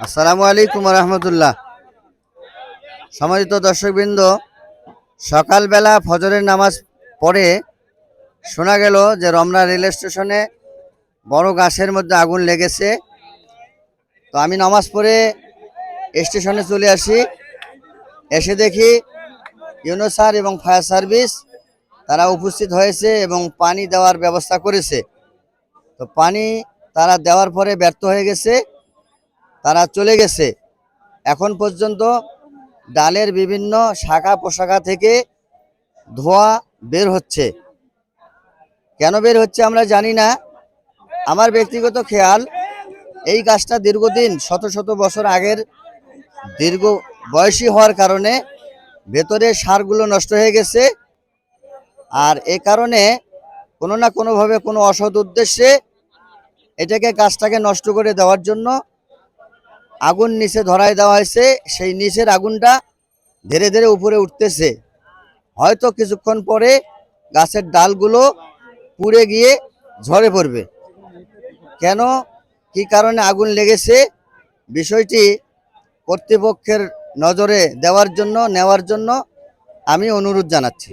আসসালামু আলাইকুম রহমতুল্লাহ সম্মানিত দর্শকবৃন্দ, সকালবেলা ফজরের নামাজ পড়ে শোনা গেল যে রমনা রেল স্টেশনে বড় গাছের মধ্যে আগুন লেগেছে। তো আমি নামাজ পড়ে স্টেশনে চলে আসি। এসে দেখি ইউনোসার এবং ফায়ার সার্ভিস তারা উপস্থিত হয়েছে এবং পানি দেওয়ার ব্যবস্থা করেছে। তো পানি তারা দেওয়ার পরে ব্যর্থ হয়ে গেছে। তারা চলে গেছে। এখন পর্যন্ত ডালের বিভিন্ন শাখা পোশাখা থেকে ধোঁয়া বের হচ্ছে। কেন বের হচ্ছে আমরা জানি না। আমার ব্যক্তিগত খেয়াল, এই গাছটা দীর্ঘদিন, শত শত বছর আগের দীর্ঘ বয়সী হওয়ার কারণে ভেতরে সারগুলো নষ্ট হয়ে গেছে। আর এ কারণে কোনো না কোনোভাবে কোনো অসৎ উদ্দেশ্যে এটাকে গাছটাকে নষ্ট করে দেওয়ার জন্য আগুন নিচে ধরায় দেওয়া হয়েছে, সেই নিচের আগুনটা ধীরে ধীরে উপরে উঠতেছে। হয়তো কিছুক্ষণ পরে গাছের ডালগুলো পুড়ে গিয়ে ঝরে পড়বে। কেন? কি কারণে আগুন লেগেছে? বিষয়টি কর্তৃপক্ষের নজরে দেওয়ার জন্য, নেওয়ার জন্য আমি অনুরোধ জানাচ্ছি।